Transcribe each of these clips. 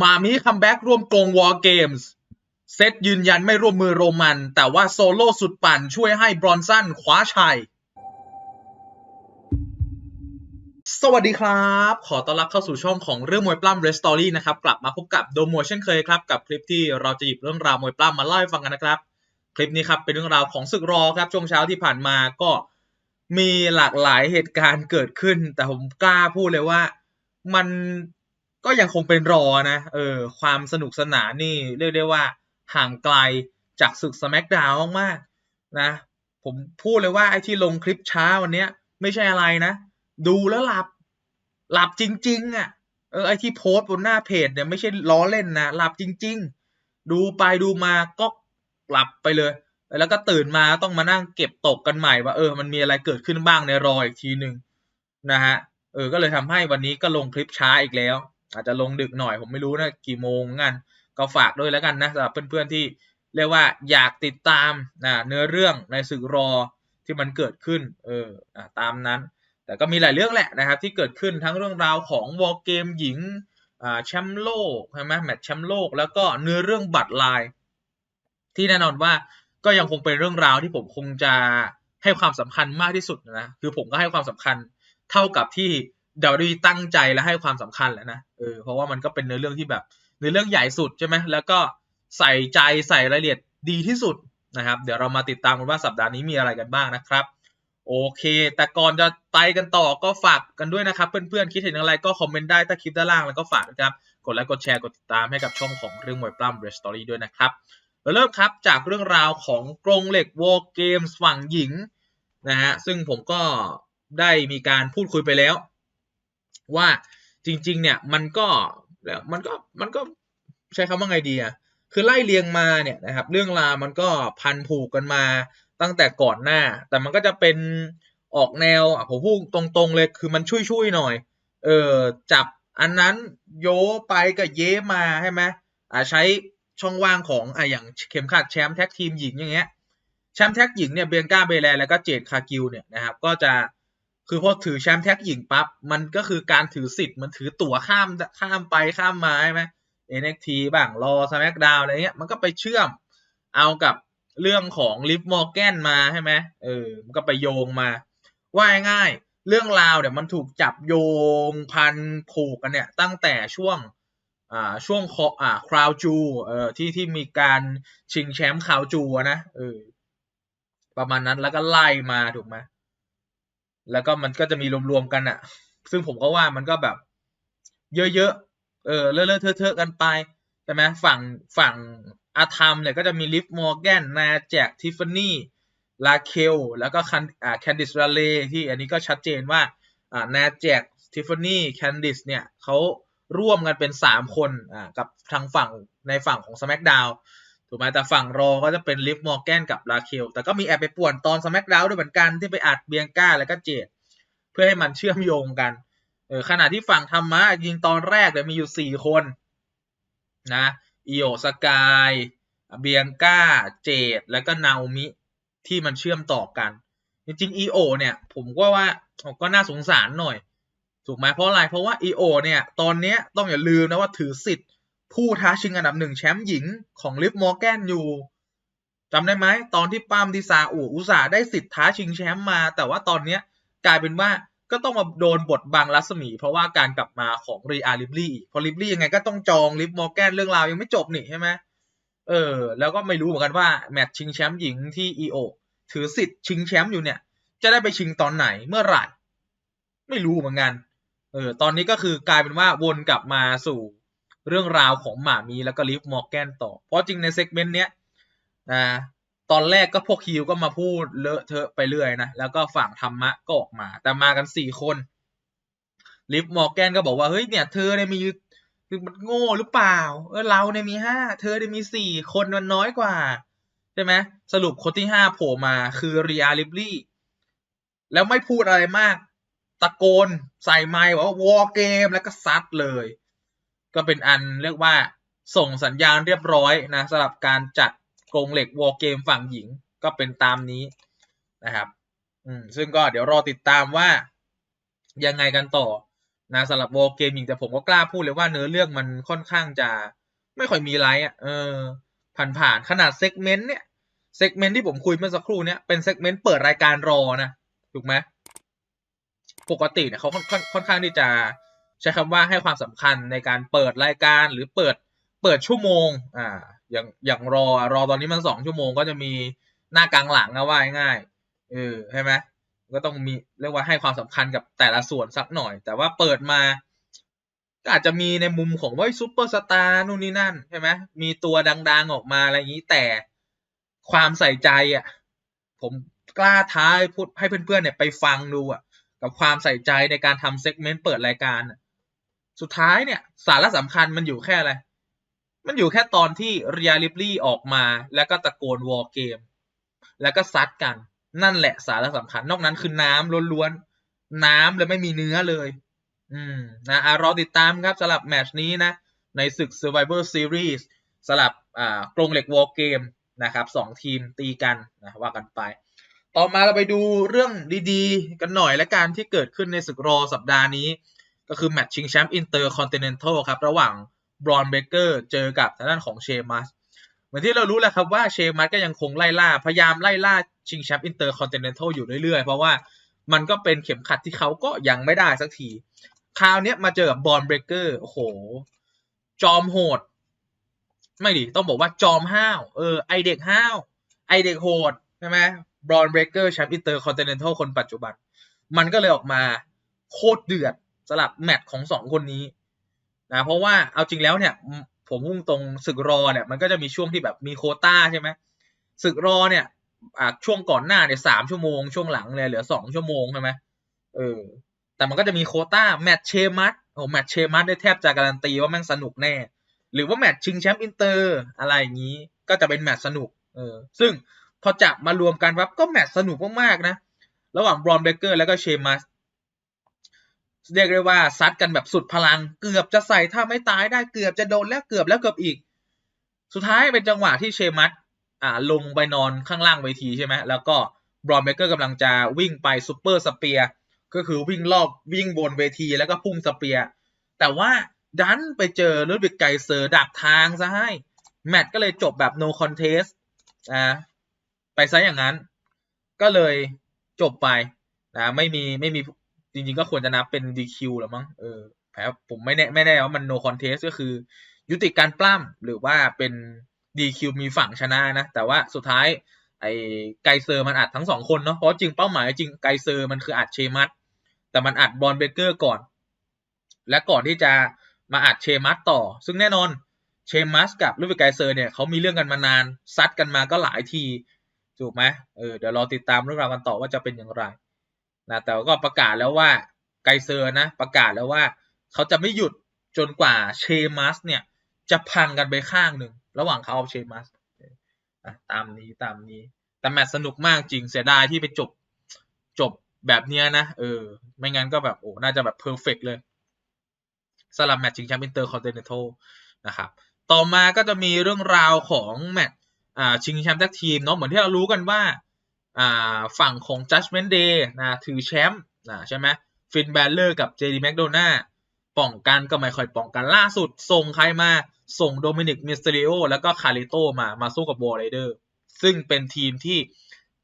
มามิคัมแบ็กร่วมกงวอร์เกมส์เซตยืนยันไม่ร่วมมือโรมัน แต่ว่าโซโล่สุดปั่นช่วยให้บรอนสันคว้าชัย สวัสดีครับ ขอต้อนรับเข้าสู่ช่องของเรื่องมวยปล้ำเรสตอรี่นะครับ กลับมาพบกับโดมวยเช่นเคยครับ กับคลิปที่เราจะหยิบเรื่องราวมวยปล้ำมาเล่าให้ฟังกันนะครับ คลิปนี้ครับเป็นเรื่องราวของศึกรอครับช่วงเช้าที่ผ่านมาก็มีหลากหลายเหตุการณ์เกิดขึ้น แต่ผมกล้าพูดเลยว่ามัน ก็ยังคงเป็นรอนะ เออ ความสนุกสนานนี่เรียกได้ว่าห่างไกลจากศึกสมักดาวมากๆนะ ผมพูดเลยว่าไอ้ที่ลงคลิปช้าวันเนี้ย ไม่ใช่อะไรนะ ดูแล้วหลับ หลับจริง ๆ อะ เออ ไอที่โพสต์บนหน้าเพจเนี่ยไม่ใช่ล้อเล่นนะ หลับจริง ๆ ดูไปดูมาก็หลับไปเลย แล้วก็ตื่นมาต้องมานั่งเก็บตกกันใหม่ว่าเออ มันมีอะไรเกิดขึ้นบ้างในรออีกทีหนึ่งนะฮะ เออ ก็เลยทำให้วันนี้ก็ลงคลิปช้าอีกแล้ว อาจจะลงดึกหน่อยผมไม่รู้นะกี่โมงงั้นก็ฝากด้วยแล้วกันนะสำหรับเพื่อนๆที่เรียกว่าอยากติดตามนะเนื้อเรื่องในศึกรอที่มันเกิดขึ้นเออตามนั้น แต่ก็มีหลายเรื่องแหละนะครับที่เกิดขึ้นทั้งเรื่องราวของวอลเกมหญิงแชมป์โลกใช่ไหมแมตช์แชมป์โลกแล้วก็เนื้อเรื่องบัตรลาย ที่แน่นอนว่าก็ยังคงเป็นเรื่องราวที่ผมคงจะให้ความสำคัญมากที่สุดนะคือผมก็ให้ความสำคัญเท่ากับที่ ดาวดีตั้งใจและให้ความสำคัญแหละนะเออเพราะว่ามันก็เป็นเนื้อเรื่องที่แบบเนื้อเรื่องใหญ่สุดใช่ไหมแล้วก็ใส่ใจใส่รายละเอียดดีที่สุดนะครับ เดี๋ยวเรามาติดตามกันว่าสัปดาห์นี้มีอะไรกันบ้างนะครับ โอเค แต่ก่อนจะไปกันต่อก็ฝากกันด้วยนะครับ เพื่อนๆ คิดเห็นอะไรก็คอมเมนต์ได้ใต้คลิปด้านล่างแล้วก็ฝากนะครับ กดไลค์กดแชร์กดติดตามให้กับช่องของเรื่องมวยปล้ำเรสตอรี่ด้วยนะครับเราเริ่มครับจากเรื่องราวของกรงเหล็กวอลเกมส์ฝั่งหญิงนะฮะซึ่งผมก็ได้มีการพูดคุยไปแล้ว ว่าจริง ๆ เนี่ยมันก็แล้วมันก็มันก็ใช้คำว่าไงดีอะคือไล่เรียงมาเนี่ยนะครับเรื่องราวมันก็พันผูกกันมาตั้งแต่ก่อนหน้า แต่มันก็จะเป็นออกแนวอะผมพูดตรงๆเลยคือมันช่วยๆหน่อย เออจับอันนั้นโยไปกับเย้มาใช่ไหมอ่าใช้ช่องว่างของอะอย่างเข็มขัดแชมป์แท็กทีมหญิงอย่างเงี้ยแชมป์แท็กหญิงเนี่ยเบียงก้าเบแลแล้วก็เจดคากิวเนี่ยนะครับก็จะ คือพอถือแชมป์แท็กหญิงปั๊บมันก็คือการถือสิทธิ์มันถือตั๋วข้ามข้ามไปข้ามมาใช่ไหม NXT บ้างรอ SmackDown อะไรเงี้ยมันก็ไปเชื่อมเอากับเรื่องของลิฟมอร์แกนมาใช่ไหมเออมันก็ไปโยงมา ว่าง่ายเรื่องราวเนี่ยมันถูกจับโยงพันผูกกันเนี่ย ตั้งแต่ช่วงอ่าช่วงคออ่าคราวจูเอ่อที่ที่มีการชิงแชมป์คราวจูนะเออประมาณนั้นแล้วก็ไล่มาถูกไหม แล้วก็มันก็จะมีรวมๆกันอะซึ่งผมก็ว่ามันก็แบบ เยอะๆ เออเลอะๆเทอะๆกันไปใช่ไหมฝั่งฝั่งอาธรรมเนี่ยก็จะมีลิฟมอร์แกนนาแจกทิฟฟานี่ลาเคลแล้วก็คันอ่าแคนดิสราเลที่อันนี้ก็ชัดเจนว่าอ่านาแจกทิฟฟานี่แคนดิสเนี่ยเขาร่วมกันเป็นสามคนอ่ากับทางฝั่งในฝั่งของ SmackDown ถูกไหมแต่ฝั่งรอก็จะเป็นลิฟมอร์แกนกับลาเคลแต่ก็มีแอบไปป่วนตอน SmackDown ด้วยเหมือนกันที่ไปอัดเบียงก้าแล้วก็เจดเพื่อให้มันเชื่อมโยงกันเออขณะที่ฝั่งธรรมะยิงตอนแรกเนี่ยมีอยู่สี่คนนะอีโอสกายเบียงก้าเจดแล้วก็นาโอมิที่มันเชื่อมต่อกัน จริงๆอีโอเนี่ย ผมก็ว่าก็น่าสงสารหน่อย ถูกไหมเพราะอะไร เพราะว่าอีโอเนี่ย ตอนเนี้ยต้องอย่าลืมนะว่าถือสิทธิ์ ผู้ท้าชิงอันดับหนึ่งแชมป์หญิงของลิฟมอร์แกนอยู่จำได้ไหมตอนที่ปามดิซาอูอุตสาได้สิทธิ์ท้าชิงแชมป์มา แต่ว่าตอนเนี้ยกลายเป็นว่าก็ต้องมาโดนบทบังรัศมี เพราะว่าการกลับมาของรีอาริบลี่พอริบลี่ยังไงก็ต้องจองลิฟมอร์แกนเรื่องราวยังไม่จบนี่ใช่ไหมเออ แล้วก็ไม่รู้เหมือนกันว่าแมตช์ชิงแชมป์หญิงที่อีโอถือสิทธิ์ชิงแชมป์อยู่เนี่ย จะได้ไปชิงตอนไหนเมื่อไหร่ ไม่รู้เหมือนกัน เออ ตอนนี้ก็คือกลายเป็นว่าวนกลับมาสู่ เรื่องราวของหมามีแล้วก็ลิฟมอร์แกนต่อ เพราะจริงในเซกเมนต์เนี้ยนะตอนแรกก็พวกฮิวก็มาพูดเลอะเทอะไปเรื่อยนะ แล้วก็ฝั่งธรรมะก็ออกมา แต่มากันสี่คน ลิฟมอร์แกนก็บอกว่าเฮ้ยเนี่ยเธอเนี่ยมีคือมันโง่หรือเปล่า เออเราเนี่ยมีห้าเธอเนี่ยมีสี่คนมันน้อยกว่า ใช่ไหมสรุปคนที่ห้าโผล่มาคือเรียลิบลี่แล้วไม่พูดอะไรมาก ตะโกนใส่ไมค์ว่าวอร์เกมแล้วก็ซัดเลย ก็เป็นอันเรียกว่าส่งสัญญาณเรียบร้อยนะสำหรับการจัดกรงเหล็กวอลเกมฝั่งหญิงก็เป็นตามนี้นะครับอืมซึ่งก็เดี๋ยวรอติดตามว่ายังไงกันต่อนะสำหรับวอลเกมยิงแต่ผมก็กล้าพูดเลยว่าเนื้อเรื่องมันค่อนข้างจะไม่ค่อยมีไรอะเออผ่านๆขนาดเซกเมนต์เนี่ยเซกเมนต์ที่ผมคุยเมื่อสักครู่เนี่ยเป็นเซกเมนต์เปิดรายการรอนะถูกไหมปกติเนี่ยเขาค่อนข้างที่จะ ใช้คำว่าให้ความสำคัญในการเปิดรายการหรือเปิดเปิดชั่วโมงอ่าอย่างอย่างรอรอตอนนี้มันสองชั่วโมงก็จะมีหน้ากลางหลังนะว่าง่ายเออใช่ไหมก็ต้องมีเรียกว่าให้ความสำคัญกับแต่ละส่วนสักหน่อย แต่ว่าเปิดมาก็อาจจะมีในมุมของว่าซูเปอร์สตาร์นู่นนี่นั่นใช่ไหมมีตัวดัง ๆออกมาอะไรอย่างนี้แต่ความใส่ใจอะ ผมกล้าท้าพูดให้เพื่อนๆเนี่ยไปฟังดูอะ กับความใส่ใจในการทำเซกเมนต์เปิดรายการอะ สุดท้ายเนี่ย สาระสำคัญมันอยู่แค่อะไร มันอยู่แค่ตอนที่เรียลิปลี่ออกมา แล้วก็ตะโกนวอลเกม แล้วก็ซัดกัน นั่นแหละสาระสำคัญ นอกนั้นคือน้ำล้วนๆ น้ำเลยไม่มีเนื้อเลย อืมนะอะรอติดตามครับสำหรับแมตช์นี้นะ ในศึก Survivor Series สำหรับอ่ากรงเหล็กวอลเกมนะครับสองทีมตีกันนะว่ากันไป ต่อมาเราไปดูเรื่องดีๆ กันหน่อยและการที่เกิดขึ้นในศึกรอสัปดาห์นี้ ก็คือแมตช์ชิงแชมป์อินเตอร์คอนติเนนทัลครับ ระหว่างบรอนเบเกอร์เจอกับทางด้านของเชมัสเหมือนที่เรารู้แหละครับว่าเชมัสก็ยังคงไล่ล่า พยายามไล่ล่าชิงแชมป์อินเตอร์คอนติเนนทัลอยู่เรื่อยๆ เพราะว่ามันก็เป็นเข็มขัดที่เขาก็ยังไม่ได้สักที คราวนี้มาเจอกับบอนเบเกอร์โอ้โห จอมโหด ไม่ดิ ต้องบอกว่าจอมห้าว เออ ไอเด็กห้าว ไอเด็กโหด ใช่ไหมบรอนเบรเกอร์แชมป์อินเตอร์คอนติเนนทัลคนปัจจุบัน มันก็เลยออกมาโคตรเดือด สลับแมตช์ของสองคนนี้นะเพราะว่าเอาจริงแล้วเนี่ย ผมพุ่งตรงศึกรอเนี่ยมันก็จะมีช่วงที่แบบมีโคต้าใช่ไหมศึกรอเนี่ยช่วงก่อนหน้าเนี่ยสามชั่วโมงช่วงหลังเลยเหลือสองชั่วโมงใช่ไหมเออ แต่มันก็จะมีโคต้าแมตช์เชมัสโอ้แมตช์เชมัสได้แทบจะการันตีว่าแม่งสนุกแน่ หรือว่าแมตช์ชิงแชมป์อินเตอร์อะไรอย่างนี้ ก็จะเป็นแมตช์สนุกเออซึ่งพอจับมารวมกันปั๊บก็แมตช์สนุกมากๆนะ ระหว่างบรอนเบเกอร์แล้วก็เชมัส เรียกได้ว่าซัดกันแบบสุดพลัง เกือบจะใส่ถ้าไม่ตายได้เกือบจะโดนแล้วเกือบแล้วเกือบอีก สุดท้ายเป็นจังหวะที่เชมัสอ่าลงไปนอนข้างล่างเวทีใช่ไหมแล้วก็บรอนเบเกอร์กำลังจะวิ่งไปซูเปอร์สเปียร์ก็คือวิ่งรอบวิ่งบนเวทีแล้วก็พุ่งสเปียร์แต่ว่าดันไปเจอลูดวิกไกเซอร์ดักทางซะให้ แมตช์ก็เลยจบแบบ no contest อ่าไปซะอย่างนั้น ก็เลยจบไปนะไม่มีไม่มี จริง ๆ ก็ควรจะนับเป็น DQ หรือมั้งเออแพ้ผมไม่แน่ไม่แน่ว่ามัน no contest ก็คือ ยุติการปล้ำหรือว่าเป็น DQ มีฝั่งชนะนะ แต่ว่าสุดท้าย ไอ้ไกเซอร์มันอัดทั้งสองคนเนาะเพราะจริงเป้าหมายจริงไกเซอร์มันคืออัดเชมัสแต่มันอัดบอลเบเกอร์ก่อน และก่อนที่จะมาอัดเชมัสต่อ ซึ่งแน่นอนเชมัสกับลูวิกไกเซอร์เนี่ยเขามีเรื่องกันมานานซัดกันมาก็หลายทีถูกไหมเออเดี๋ยวรอติดตามเรื่องราวกันต่อว่าจะเป็นอย่างไร นะแต่ก็ประกาศแล้วว่าไกเซอร์นะประกาศแล้วว่าเขาจะไม่หยุดจนกว่าเชมัสเนี่ยจะพังกันไปข้างหนึ่งระหว่างเขากับเชมัสตามนี้ตามนี้ แต่แมตช์สนุกมากจริงเสียดายที่ไปจบจบแบบเนี้ยนะเออ ไม่งั้นก็แบบโอ้น่าจะแบบเพอร์เฟกเลยสำหรับแมตช์ชิงแชมป์อินเตอร์คอนติเนนทัลนะครับ ต่อมาก็จะมีเรื่องราวของแมตช์อ่าชิงแชมป์แท็กทีมเนาะเหมือนที่เรารู้กันว่า ฝั่งของ Judgment Day นะถือแชมป์นะใช่ไหมฟินแบลเลอร์กับเจดีแมคโดนาป้องกันก็ไม่ค่อยป้องกันล่าสุด ส่งใครมาส่งโดมินิกมิสเตริโอแล้วก็คาริโตมามาสู้กับวอร์เรเดอร์ซึ่งเป็นทีมที่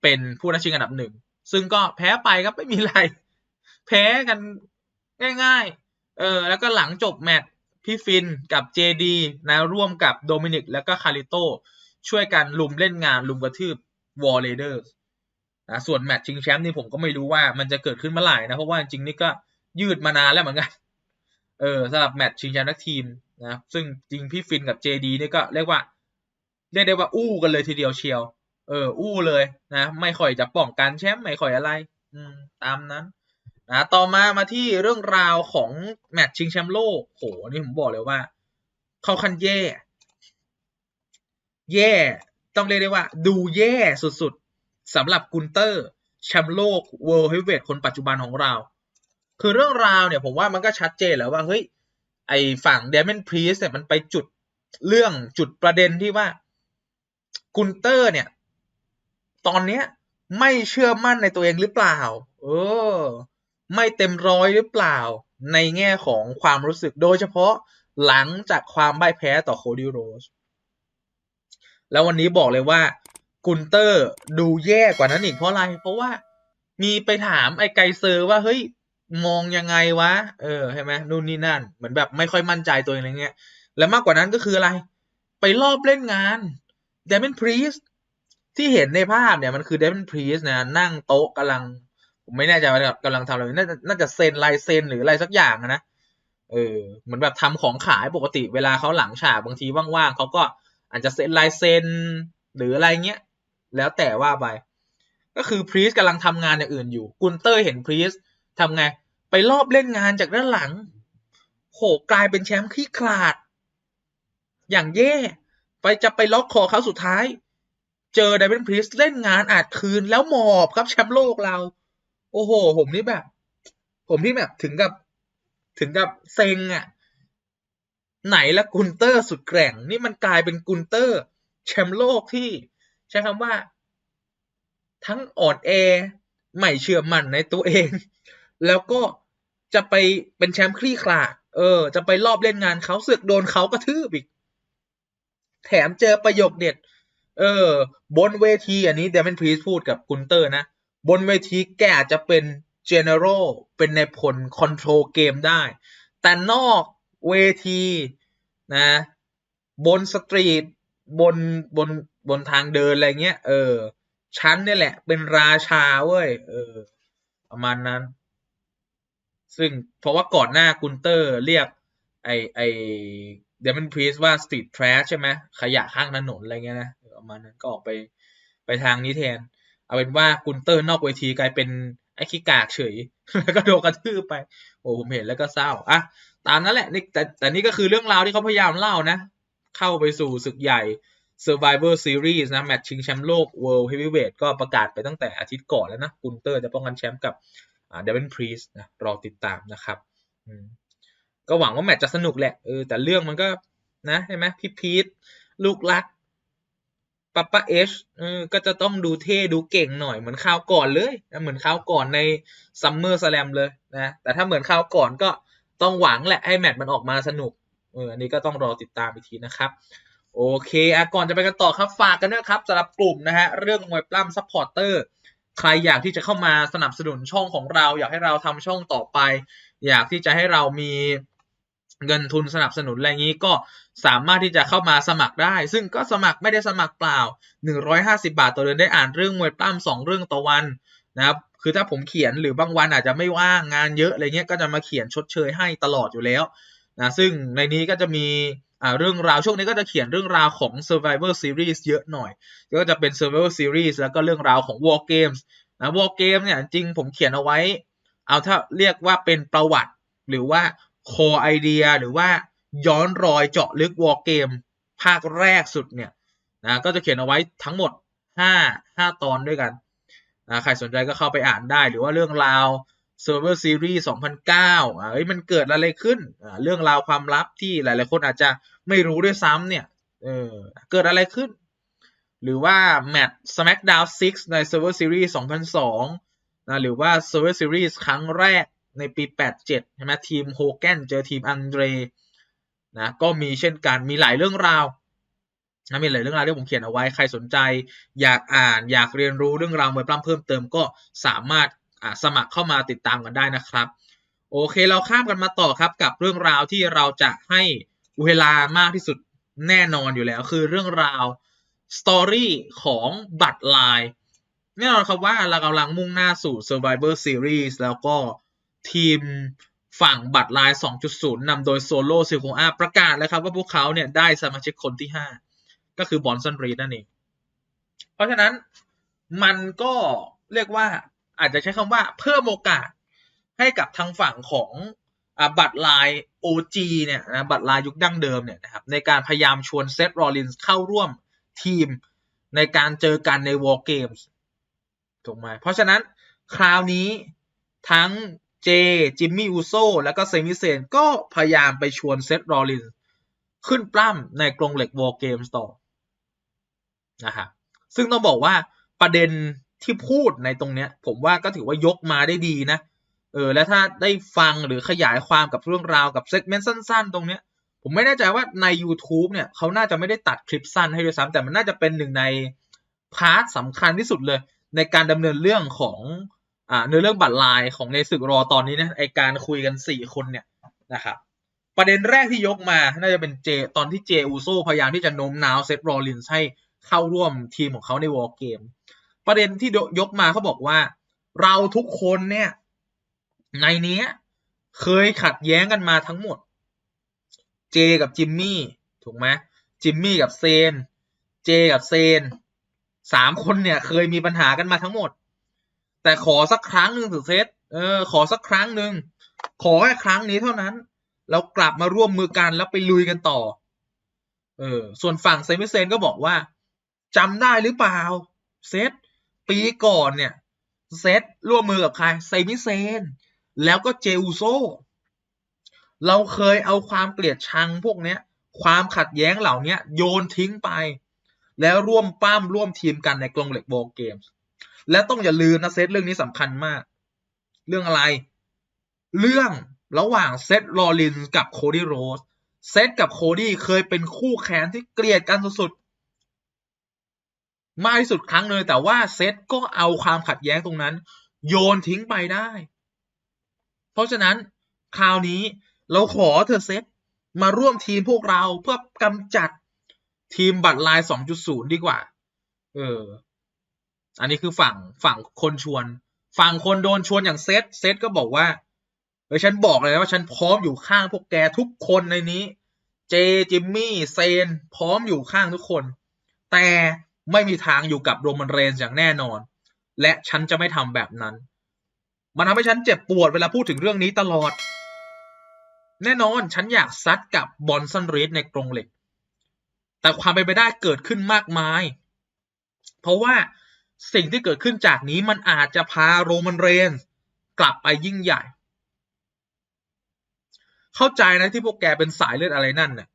เป็นผู้นัดชิงอันดับหนึ่ง ซึ่งก็แพ้ไปครับไม่มีอะไร แพ้กันง่ายๆ เออแล้วก็หลังจบแมตช์พี่ฟินกับเจดีนะร่วมกับโดมินิกแล้วก็คาริโตช่วยกันลุมเล่นงานลุมกระทืบวอร์เรเดอร์ นะส่วนแมตช์ชิงแชมป์นี่ผมก็ไม่รู้ว่ามันจะเกิดขึ้นเมื่อไหร่นะ เพราะว่าจริงๆนี่ก็ยืดมานานแล้วเหมือนกัน เออสำหรับแมตช์ชิงแชมป์นักทีมนะซึ่งจริงพี่ฟินกับเจดีนี่ก็เรียกว่าเรียกได้ว่าอู้กันเลยทีเดียวเชียว เออ อู้เลยนะ ไม่ค่อยจะป้องกันแชมป์ไม่ค่อยอะไร อืม ตามนั้นนะต่อมามาที่เรื่องราวของแมตช์ชิงแชมป์โลกโหนี่ผมบอกเลยว่า เข้าคันแย่ แย่ ต้องเรียกได้ว่า ดูแย่สุด สำหรับกุนเตอร์แชมป์โลกเวิลด์เฮฟเวทคนปัจจุบันของเรา คือเรื่องราวเนี่ยผมว่ามันก็ชัดเจนแล้วว่าเฮ้ยไอฝั่งเดมอนพรีสเนี่ยมันไปจุดเรื่องจุดประเด็นที่ว่ากุนเตอร์เนี่ย ตอนเนี้ยไม่เชื่อมั่นในตัวเองหรือเปล่า เออ ไม่เต็มร้อยหรือเปล่า ในแง่ของความรู้สึกโดยเฉพาะหลังจากความพ่ายแพ้ต่อโคดี้โรส แล้ววันนี้บอกเลยว่า กุนเตอร์ดูแย่กว่านั้นอีกเพราะอะไร เพราะว่ามีไปถามไอ้ไกเซอร์ว่าเฮ้ยมองยังไงวะ เออใช่ไหมนู่นนี่นั่น เหมือนแบบไม่ค่อยมั่นใจตัวเองอะไรเงี้ย แล้วมากกว่านั้นก็คืออะไร ไปรอบเล่นงานเดมอนพรีสที่เห็นในภาพเนี่ยมันคือเดมอนพรีสนะนั่งโต๊ะกำลัง ผมไม่แน่ใจว่ากำลังทำอะไรน่าจะน่าจะเซ็นลายเซ็นหรืออะไรสักอย่างนะเออเหมือนแบบทำของขายปกติเวลาเขาหลังฉากบางทีว่างๆเขาก็อาจจะเซ็นลายเซ็นหรืออะไรเงี้ย แล้วแต่ว่าไป ก็คือพรีสกำลังทำงานอย่างอื่นอยู่ กุนเตอร์เห็นพรีสทำไง ไปรอบเล่นงานจากด้านหลัง โหกลายเป็นแชมป์ขี้ขลาด อย่างแย่ ไปจะไปล็อกคอเขาสุดท้าย เจอไดเวนพรีสเล่นงานอาจคืนแล้วหมอบครับแชมป์โลกเรา โอ้โห ผมนี่แบบ ผมนี่แบบถึงกับถึงกับเซ็งอะ่ะ ไหนละกุนเตอร์สุดแกร่ง นี่มันกลายเป็นกุนเตอร์แชมป์โลกที่ ใช้คำว่า ทั้งอ่อนแอไม่เชื่อมั่นในตัวเอง แล้วก็จะไปเป็นแชมป์คลี่คลาดเออ จะไปรอบเล่นงานเขาเสือกโดนเขากระทืบอีก แถมเจอประโยคเด็ด เออ บนเวทีอันนี้เดมอนพรีสพูดกับกุนเตอร์นะ บนเวทีแกอาจจะเป็น general เป็นในผลคอนโทรลเกมได้ แต่นอกเวทีนะ บนสตรีทบนบน บนทางเดินอะไรเงี้ย เออ ฉันเนี่ยแหละ เป็นราชาเว้ย เออ ประมาณนั้น ซึ่งเพราะว่าก่อนหน้ากุนเตอร์เรียก ไอไอเดมอนพรีสว่าสตรีทแทรชใช่ไหมขยะข้างถนนอะไรเงี้ยนะประมาณนั้นก็ออกไปไปทางนี้แทน เอาเป็นว่ากุนเตอร์นอกเวทีกลายเป็นไอ้ขี้กากเฉย แล้วก็โดนกระทืบไป โอ้ผมเห็นแล้วก็เศร้าอะตามนั้นแหละนี่แต่แต่นี่ก็คือเรื่องราวที่เขาพยายามเล่านะ เข้าไปสู่ศึกใหญ่ Survivor Series นะแมตช์ชิงแชมป์โลก World Heavyweight ก็ประกาศไปตั้งแต่อาทิตย์ก่อนแล้วนะกุนเตอร์จะป้องกันแชมป์กับเดวินพรีสนะรอติดตามนะครับก็หวังว่าแมตช์จะสนุกแหละเออแต่เรื่องมันก็นะใช่ไหมพี่พีทลูกรักปัปปาเอชเออก็จะต้องดูเท่ดูเก่งหน่อยเหมือนคราวก่อนเลยนะเหมือนคราวก่อนในซัมเมอร์สแลมเลยนะแต่ถ้าเหมือนคราวก่อนก็ต้องหวังแหละให้แมตช์มันออกมาสนุกเอออันนี้ก็ต้องรอติดตามอีกทีนะครับ โอเคอะก่อนจะไปกันต่อครับฝากกันด้วยครับสำหรับกลุ่มนะฮะเรื่องมวยปล้ำซัพพอร์เตอร์ใครอยากที่จะเข้ามาสนับสนุนช่องของเรา อยากให้เราทำช่องต่อไป อยากที่จะให้เรามีเงินทุนสนับสนุนอะไรงี้ก็สามารถที่จะเข้ามาสมัครได้ ซึ่งก็สมัครไม่ได้สมัครเปล่า 150 บาทต่อเดือนได้อ่านเรื่องมวยปล้ำสองเรื่องต่อวันนะครับคือถ้าผมเขียนหรือบางวันอาจจะไม่ว่างงานเยอะอะไรเงี้ยก็จะมาเขียนชดเชยให้ตลอดอยู่แล้วนะซึ่งในนี้ก็จะมี เรื่องราวช่วงนี้ก็จะเขียนเรื่องราวของ Survivor Series เยอะหน่อย ก็จะเป็น Survivor Series แล้วก็เรื่องราวของ War Games นะ War Game เนี่ยจริงผมเขียนเอาไว้ เอาถ้าเรียกว่าเป็นประวัติ หรือว่า core idea หรือว่าย้อนรอยเจาะลึก War Game ภาคแรกสุดเนี่ยนะก็จะเขียนเอาไว้ทั้งหมด 5 5 ตอนด้วยกันนะใครสนใจก็เข้าไปอ่านได้ หรือว่าเรื่องราว Server Series 2009อ่าเอ้ยมันเกิดอะไรขึ้น เรื่องราวความลับที่หลาย ๆ คนอาจจะ ไม่รู้ด้วยซ้ำเนี่ยเออเกิดอะไรขึ้น หรือว่าแมตช์ SmackDown 6 ใน Server Series 2002นะหรือว่า Server Series ครั้งแรกในปี 87 ใช่ไหมทีมโฮแกนเจอทีมอังเดรนะก็มีเช่นกันมีหลายเรื่องราวนะมีหลายเรื่องราวที่ผมเขียนเอาไว้ใครสนใจ อยากอ่านอยากเรียนรู้เรื่องราวมวยปล้ำเพิ่มเติมก็สามารถสมัครเข้ามาติดตามกันได้นะครับ โอเคเราข้ามกันมาต่อครับกับเรื่องราวที่เราจะให้ เวลามากที่สุดแน่นอนอยู่แล้ว คือเรื่องราวสตอรี่ของบัตรลายแน่นอนครับว่าเรากำลังมุ่งหน้าสู่ Survivor Series แล้วก็ทีมฝั่งบัตรลาย 2.0 นำโดยโซโล่ซิลโคอาประกาศแล้วครับว่าพวกเขาเนี่ยได้สมาชิกคนที่ 5 ก็คือบอนสันรีดนั่นเอง เพราะฉะนั้นมันก็เรียกว่าอาจจะใช้คำว่าเพิ่มโอกาสให้กับทางฝั่งของอบัตรลาย OG เนี่ยนะบัตรลายุคดั้งเดิมเนี่ยนะครับในการพยายามชวนเซธโรลินส์เข้าร่วมทีมในการเจอกันใน War Games ถูกไหมเพราะฉะนั้นคราวนี้ทั้งเจ จิมมี่อูโซแล้วก็เซมิเซนก็พยายามไปชวนเซธโรลินส์ขึ้นปล้ำในกรงเหล็ก War Games ต่อนะฮะซึ่งต้องบอกว่าประเด็นที่พูดในตรงเนี้ย ผมว่าก็ถือว่ายกมาได้ดีนะเเออและถ้าได้ฟังหรือขยายความกับเรื่องราวกับเซกเมนต์สั้น ๆ ตรงเนี้ย ผมไม่แน่ใจว่าใน YouTube เนี่ยเขาน่าจะไม่ได้ตัดคลิปสั้นให้ด้วยซ้ำแต่มันน่าจะเป็นหนึ่งในพาร์ทสำคัญที่สุดเลย ในการดำเนินเรื่องของอ่าเนื้อเรื่องบัตรลายของในศึกรอตอนนี้นะไอการคุยกันสี่คนเนี่ยนะครับประเด็นแรกที่ยกมา น่าจะเป็นเจตอนที่เจอูโซพยายามที่จะโน้มน้าวเซตรลลินส์ให้เข้าร่วมทีมของเขาในวอลเกม ประเด็นที่ยกมาเขาบอกว่า เราทุกคนเนี่ย ในนี้เคยขัดแย้งกันมาทั้งหมด เจกับจิมมี่ถูกไหมจิมมี่กับเซน เจกับเซนสามคนเนี่ยเคยมีปัญหากันมาทั้งหมด แต่ขอสักครั้งหนึ่งสิเซตเออขอสักครั้งหนึ่งขอแค่ครั้งนี้เท่านั้น เรากลับมาร่วมมือกันแล้วไปลุยกันต่อ เออ ส่วนฝั่งเซมิเซนก็บอกว่าจำได้หรือเปล่า เซตปีก่อนเนี่ย เซตร่วมมือกับใครเซมิเซน แล้วก็เจอุโซ เราเคยเอาความเกลียดชังพวกเนี้ย ความขัดแย้งเหล่านี้โยนทิ้งไป แล้วร่วมป้ามร่วมทีมกันในกรงเหล็กโบเกมส์และต้องอย่าลืมนะเซตเรื่องนี้สำคัญมาก เรื่องอะไร เรื่องระหว่างเซตลอรินกับโคดี้โรสเซตกับโคดี้เคยเป็นคู่แข่งที่เกลียดกันสุดๆมากที่สุดครั้งเลยแต่ว่าเซตก็เอาความขัดแย้งตรงนั้น โยนทิ้งไปได้ เพราะฉะนั้นคราวนี้เราขอเธอเซตมาร่วมทีมพวกเราเพื่อกำจัดทีมบัตรลาย 2.0 ดีกว่า เออ อันนี้คือฝั่งฝั่งคนชวน ฝั่งคนโดนชวนอย่างเซตเซตก็บอกว่าเฮ้ยฉันบอกเลยว่าฉันพร้อมอยู่ข้างพวกแกทุกคนในนี้ เจจิมมี่เซนพร้อมอยู่ข้างทุกคน แต่ไม่มีทางอยู่กับโรมันเรนส์อย่างแน่นอน และฉันจะไม่ทำแบบนั้น มันทำให้ฉันเจ็บปวดเวลาพูดถึงเรื่องนี้ตลอด แน่นอนฉันอยากซัดกับบอนซันรีดในกรงเหล็ก แต่ความเป็นไปได้เกิดขึ้นมากมาย เพราะว่าสิ่งที่เกิดขึ้นจากนี้มันอาจจะพาโรมันเรนส์กลับไปยิ่งใหญ่ เข้าใจนะที่พวกแกเป็นสายเลือดอะไรนั่นน่ะ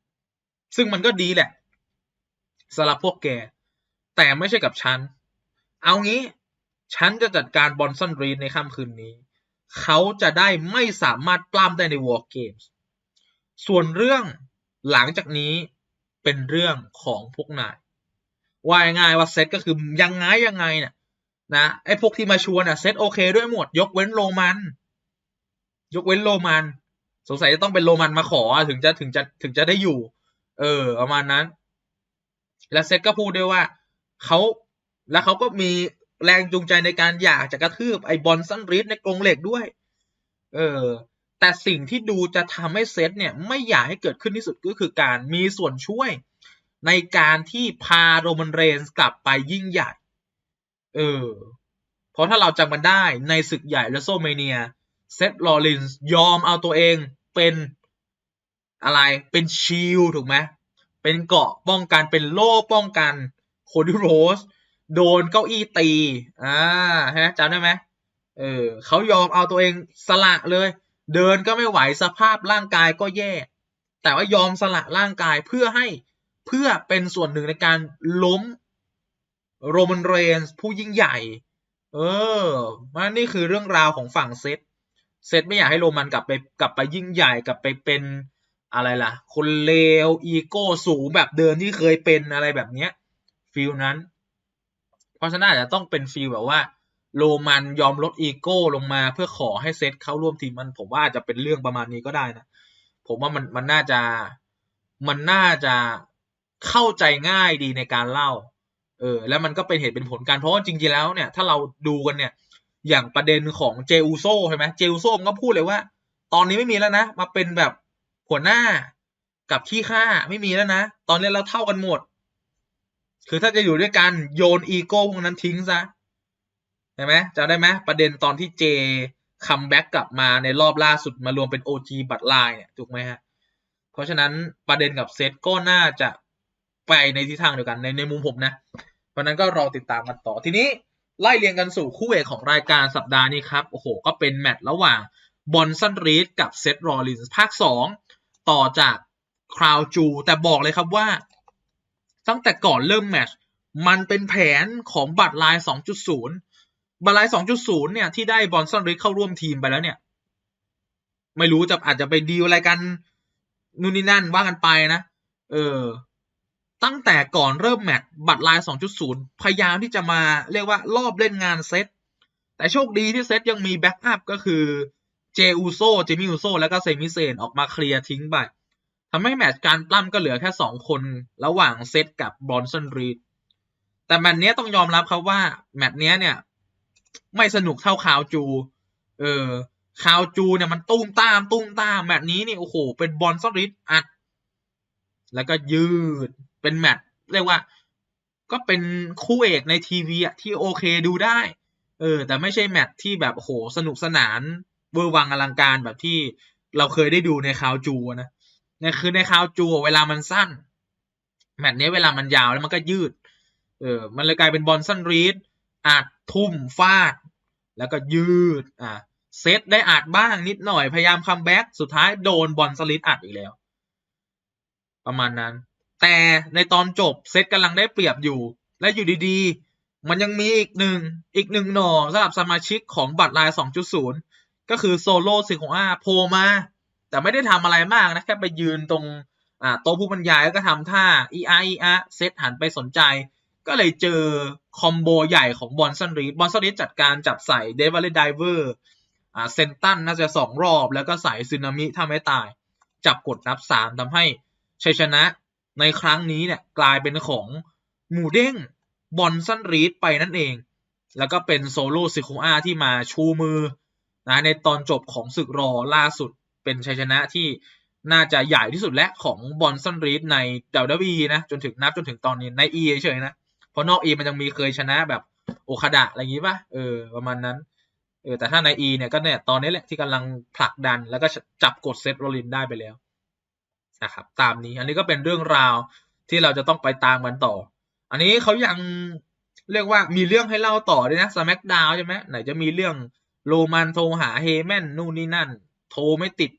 ซึ่งมันก็ดีแหละสำหรับพวกแก แต่ไม่ใช่กับฉัน เอางี้ ฉันจะจัดการบอนซันรีดในค่ำคืนนี้ เขาจะได้ไม่สามารถปล้ำได้ในวอร์เกมส์ส่วนเรื่องหลังจากนี้เป็นเรื่องของพวกนายว่าง่ายว่าเซตก็คือยังไงยังไงเนี่ยนะไอ้พวกที่มาชวนอะเซตโอเคด้วยหมด ยกเว้นโรมัน ยกเว้นโรมัน สงสัยจะต้องเป็นโรมันมาขอถึงจะถึงจะถึงจะได้อยู่ เออประมาณนั้น แล้วเซตก็พูดด้วยว่าเขาแล้วเขาก็มี แรงจูงใจในการอยากจะกระทืบไอ้บอลซันรีดในกรงเหล็กด้วย เออ แต่สิ่งที่ดูจะทำให้เซตเนี่ยไม่อยากให้เกิดขึ้นที่สุดก็คือการมีส่วนช่วย ในการที่พาโรมันเรนส์กลับไปยิ่งใหญ่ เออ เพราะถ้าเราจำกันได้ในศึกใหญ่เลโซเมเนีย เซตลอรินส์ยอมเอาตัวเองเป็นอะไร เป็นชิลถูกไหม เป็นเกาะป้องกัน เป็นโล่ป้องกันโคดิโรส โดนเก้าอี้ตี อ่าฮะจำได้ไหมเออเขายอมเอาตัวเองสละเลย เดินก็ไม่ไหวสภาพร่างกายก็แย่ แต่ว่ายอมสละร่างกายเพื่อให้เพื่อเป็นส่วนหนึ่งในการล้มโรมันเรนส์ผู้ยิ่งใหญ่ เออมันนี่คือเรื่องราวของฝั่งเซตเซตไม่อยากให้โรมันกลับไปกลับไปยิ่งใหญ่กลับไปเป็นอะไรล่ะ คนเลวอีโก้สูงแบบเดิมที่เคยเป็นอะไรแบบเนี้ยฟิลนั้น เพราะฉะนั้นอาจจะต้องเป็นฟิลแบบว่าโรมันยอมลดอีโก้ลงมาเพื่อขอให้เซตเข้าร่วมทีมมันผมว่าอาจจะเป็นเรื่องประมาณนี้ก็ได้นะ ผมว่ามันมันน่าจะมันน่าจะเข้าใจง่ายดีในการเล่า เออ แล้วมันก็เป็นเหตุเป็นผลกันเพราะว่าจริงๆแล้วเนี่ย ถ้าเราดูกันเนี่ย อย่างประเด็นของเจอูโซใช่ไหมเจอูโซมก็พูดเลยว่า ตอนนี้ไม่มีแล้วนะ มาเป็นแบบหัวหน้ากับขี้ข้าไม่มีแล้วนะ ตอนนี้เราเท่ากันหมด คือถ้าจะอยู่ด้วยกันโยนอีโก้พวกนั้นทิ้งซะใช่ไหมจำได้ไหมประเด็นตอนที่เจคัมแบ็กกลับมาในรอบล่าสุดมารวมเป็น OG บัตรลายเนี่ยถูกไหมฮะ เพราะฉะนั้นประเด็นกับเซตก็น่าจะไปในทิศทางเดียวกันในในมุมผมนะ เพราะนั้นก็รอติดตามกันต่อทีนี้ไล่เรียงกันสู่คู่เอกของรายการสัปดาห์นี้ครับ โอ้โห ก็เป็นแมตช์ระหว่างบอนซันรีดกับเซตรอลินส์ภาคสองต่อจากคราวจู แต่บอกเลยครับว่า ตั้งแต่ก่อนเริ่มแมตช์มันเป็นแผนของบัตรลาย 2.0 บัตรลาย 2.0 เนี่ย ที่ได้บอนซันรีดเข้าร่วมทีมไปแล้วเนี่ย ไม่รู้จะอาจจะไปดีลอะไรกันนู่นนี่นั่นว่ากันไปนะ เออ ตั้งแต่ก่อนเริ่มแมตช์บัตรลาย 2.0 พยายามที่จะมาเรียกว่ารอบเล่นงานเซต แต่โชคดีที่เซตยังมีแบ็กอัพก็คือ เจอูโซ เจมี่อูโซ แล้วก็เซมิเซนออกมาเคลียร์ทิ้งไป ทำให้แมตช์การปล้ำก็เหลือแค่สองคนระหว่างเซตกับบรอนสันรีดแต่แมตช์นี้ต้องยอมรับครับว่าแมตช์นี้เนี่ย ไม่สนุกเท่าคาวจู เออคาวจูเนี่ยมันตุ้มตามตุ้มตามแมตช์นี้นี่โอ้โหเป็นบอลสันรีดอัด แล้วก็ยืดเป็นแมตช์เรียกว่า ก็เป็นคู่เอกในทีวีอะที่โอเคดูได้ เออ แต่ไม่ใช่แมตช์ที่แบบโอ้โหสนุกสนานเวอร์วังอลังการแบบที่เราเคยได้ดูในคาวจูนะ เนี่ยคือในคาวจูเวลามันสั้น แมตช์นี้เวลามันยาวแล้วมันก็ยืด เออ มันเลยกลายเป็นบอลสั้นรีดอัดทุ่มฟาด แล้วก็ยืด อะเซตได้อัดบ้างนิดหน่อยพยายามคัมแบ็กสุดท้ายโดนบอลสลิดอัดอีกแล้ว ประมาณนั้น แต่ในตอนจบเซตกำลังได้เปรียบอยู่ และอยู่ดีๆ มันยังมีอีกหนึ่งอีกหนึ่งหน่อสำหรับสมาชิกของบัตรลาย 2.0 ก็คือโซโล่สิของอาโผล่มา แต่ไม่ได้ทำอะไรมากนะ แค่ไปยืนตรงอ่าโต๊ะผู้บรรยายก็ทำท่าอีอาอีอาเซตหันไปสนใจ ก็เลยเจอคอมโบใหญ่ของบอลซันรีดบอลซันรีดจัดการจับใส่เดวิลไดเวอร์อ่าเซนตันน่าจะสองรอบ แล้วก็ใส่ซึนามิถ้าไม่ตาย จับกดนับสามทำให้ชัยชนะในครั้งนี้เนี่ยกลายเป็นของหมูเด้งบอลซันรีดไปนั่นเอง แล้วก็เป็นโซโล่ซิโคอาที่มาชูมือนะในตอนจบของศึกรอล่าสุด เป็นชัยชนะที่น่าจะใหญ่ที่สุดและของบอลซันรีดในเดลดวีนะจนถึงนับจนถึงตอนนี้ในอีเฉยๆนะเพราะนอกอีมันยังมีเคยชนะแบบโอคาดะอะไรอย่างงี้ป่ะเออประมาณนั้นเออแต่ถ้าในอีเนี่ยก็เนี่ยตอนนี้แหละที่กำลังผลักดันแล้วก็จับกดเซตโรลินได้ไปแล้วนะครับตามนี้อันนี้ก็เป็นเรื่องราวที่เราจะต้องไปตามกันต่อ อันนี้เขายังเรียกว่ามีเรื่องให้เล่าต่อด้วยนะสมักดาวใช่ไหมไหนจะมีเรื่องโรมันโทรหาเฮแมนนู่นนี่นั่น โทรไม่ติด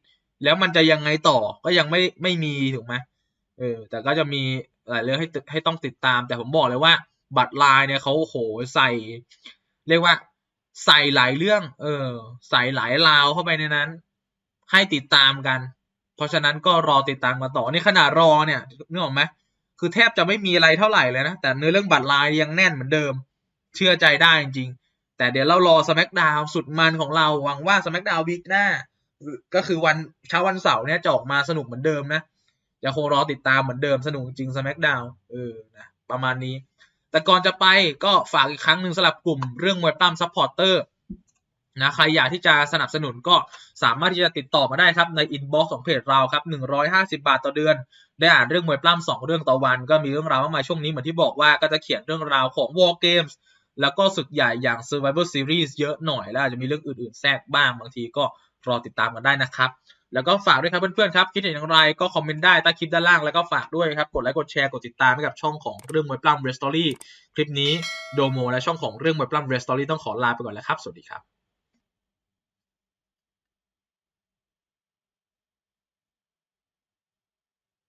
แล้วมันจะยังไงต่อก็ยังไม่ไม่มีถูกไหมเออ แต่ก็จะมีหลายเรื่องให้ให้ต้องติดตาม แต่ผมบอกเลยว่า บัตรลายเนี่ยเขาโหใส่ เรียกว่า ใส่หลายเรื่อง เออ ใส่หลายราวเข้าไปในนั้น ให้ติดตามกัน เพราะฉะนั้นก็รอติดตามกันต่อนี่ขนาดรอเนี่ยนึกออกไหมคือแทบจะไม่มีอะไรเท่าไหร่เลยนะ แต่เนื้อเรื่องบัตรลายยังแน่นเหมือนเดิม เชื่อใจได้จริงๆ แต่เดี๋ยวเรารอสมักดาวสุดมันของเราหวังว่าสมักดาววีคหน้า ก็คือวันเช้าวันเสาร์เนี่ยจะออกมาสนุกเหมือนเดิมนะอย่าคงรอติดตามเหมือนเดิมสนุกจริงสมักดาวเออนะประมาณนี้ แต่ก่อนจะไปก็ฝากอีกครั้งหนึ่งสำหรับกลุ่มเรื่องมวยปล้ำซัพพอร์เตอร์นะใครอยากที่จะสนับสนุนก็สามารถที่จะติดต่อมาได้ครับในอินบ็อกซ์ของเพจเราครับ150 บาทต่อเดือน ได้อ่านเรื่องมวยปล้ำสองเรื่องต่อวัน ก็มีเรื่องราวมากมายช่วงนี้เหมือนที่บอกว่าก็จะเขียนเรื่องราวของ War Games แล้วก็ศึกใหญ่อย่าง Survivor Series เยอะหน่อยแล้วอาจจะมีเรื่องอื่นๆแทรกบ้างบางทีก็ รอติดตามกันได้นะครับ แล้วก็ฝากด้วยครับเพื่อนๆครับ คิดเห็นอย่างไรก็คอมเมนต์ได้ใต้คลิปด้านล่างแล้วก็ฝากด้วยครับ กดไลค์กดแชร์กดติดตามให้กับช่องของเรื่องมวยปล้ำเรสตอรี่คลิปนี้โดโมและช่องของเรื่องมวยปล้ำเรสตอรี่ต้องขอลาไปก่อนแล้วครับ สวัสดีครับ